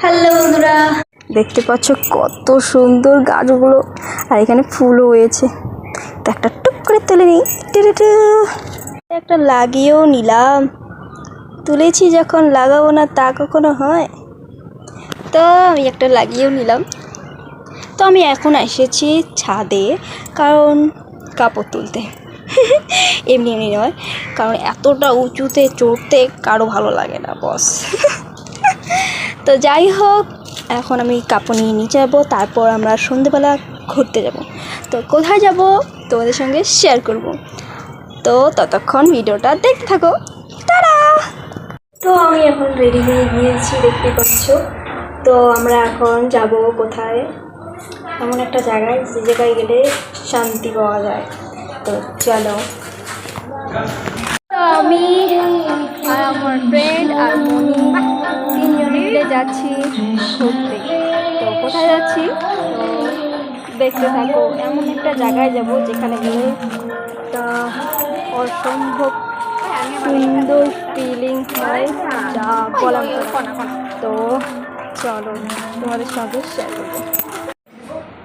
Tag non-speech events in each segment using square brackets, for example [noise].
Hello বন্ধুরা। দেখতে পাচ্ছ কত সুন্দর গাছগুলো, আর এখানে ফুলও হয়েছে। তো একটা টুক করে তুলে নিই। একটা লাগিয়েও নিলাম। তুলেছি যখন লাগাবো না তা কখনো হয়। তো আমি একটা লাগিয়েও নিলাম। তো আমি এখন এসেছি ছাদে, কারণ কাপড় তুলতে। [laughs] এমনি এমনি নয়, কারণ এতটা উঁচুতে চড়তে কারও ভালো লাগে না বস [laughs] তো যাই হোক এখন আমি কাপড় নিয়ে নিয়ে যাব তারপর আমরা সন্ধেবেলা ঘুরতে যাব। তো কোথায় যাব? তোমাদের সঙ্গে শেয়ার করব। তো ততক্ষণ ভিডিওটা দেখতে থাকো। তারা তো আমি এখন রেডি হয়ে গিয়েছি দেখতে পাচ্ছ। তো আমরা এখন যাব কোথায়? এমন একটা জায়গায় যে জায়গায় গেলে শান্তি পাওয়া যায়। তো চলো। আমি আর আমার ফ্রেন্ড আর যাচ্ছি ঘুরতে তো কোথায় যাচ্ছি তো দেখতে থাকো এমন একটা জায়গায় যাব যেখানে গেলে একটা অসম্ভব সুন্দর ফিলিং হয় যা না। তো চলো তোমাদের সঙ্গে শেয়ার করব।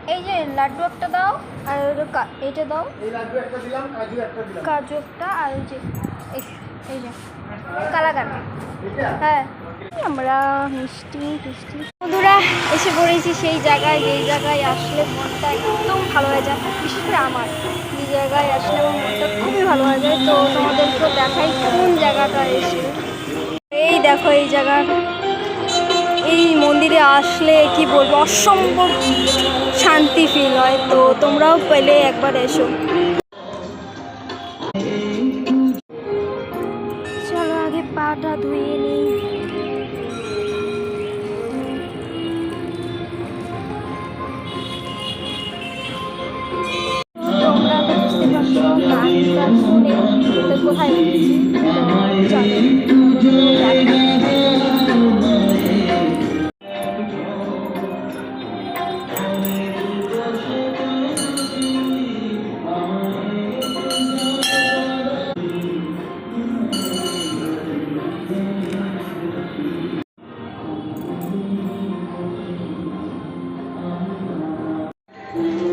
এই যে লাড্ডু একটা দাও আর এইটা দাও। কাজু একটা আর ওই যে এই- এই যে কালাকান হ্যাঁ। আমরা মিষ্টি মিষ্টি। বন্ধুরা, এসে পড়েছি সেই জায়গায়, যেই জায়গায় আসলে মনটা একদম ভালো হয়ে যায়, বিশেষ করে আমার। এই জায়গায় আসলে আমার মনটা খুবই ভালো হয়ে যায়। তো তোমাদেরকে দেখাই কোন জায়গাটা এসে। এই দেখো, এই জায়গা। এই মন্দিরে আসলে কি বলব, অসম্ভব শান্তি ফিল হয়। তো তোমরাও পেলে একবার এসো। আগে পাটা ধুয়ে নিই। তোমরা বুঝতে পারছ কোথায় Mm-hmm.